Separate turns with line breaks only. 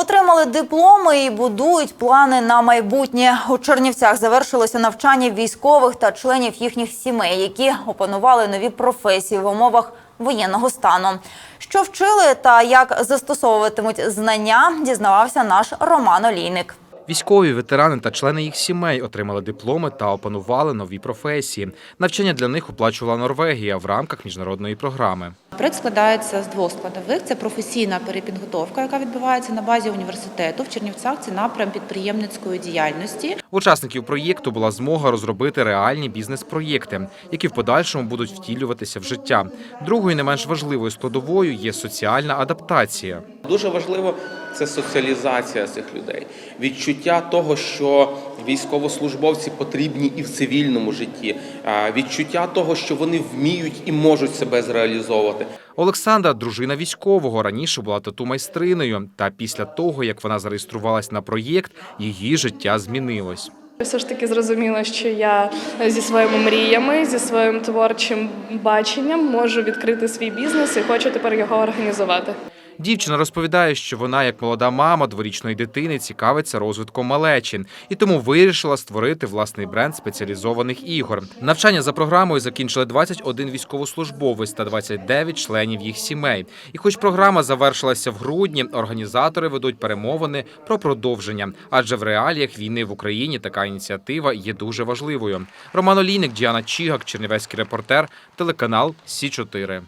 Отримали дипломи і будують плани на майбутнє. У Чернівцях завершилося навчання військових та членів їхніх сімей, які опанували нові професії в умовах воєнного стану. Що вчили та як застосовуватимуть знання, дізнавався наш Роман Олійник.
Військові, ветерани та члени їх сімей отримали дипломи та опанували нові професії. Навчання для них оплачувала Норвегія в рамках міжнародної програми.
Проект складається з двох складових: це професійна перепідготовка, яка відбувається на базі університету. В Чернівцях це напрям підприємницької діяльності.
Учасників проєкту була змога розробити реальні бізнес-проєкти, які в подальшому будуть втілюватися в життя. Другою, не менш важливою складовою є соціальна адаптація.
Дуже важливо це соціалізація цих людей, відчуття того, що військовослужбовці потрібні і в цивільному житті, відчуття того, що вони вміють і можуть себе зреалізовувати.
Олександра, дружина військового, раніше була тату-майстриною. Та після того, як вона зареєструвалась на проєкт, її життя змінилось.
Все ж таки зрозуміла, що я зі своїми мріями, зі своїм творчим баченням можу відкрити свій бізнес і хочу тепер його організувати.
Дівчина розповідає, що вона, як молода мама дворічної дитини, цікавиться розвитком малечі і тому вирішила створити власний бренд спеціалізованих ігор. Навчання за програмою закінчили 21 військовослужбовець та 29 членів їх сімей. І, хоч програма завершилася в грудні, організатори ведуть перемовини про продовження, адже в реаліях війни в Україні така ініціатива є дуже важливою. Роман Олійник, Діана Чігак, Чернівецький репортер, телеканал Сі 4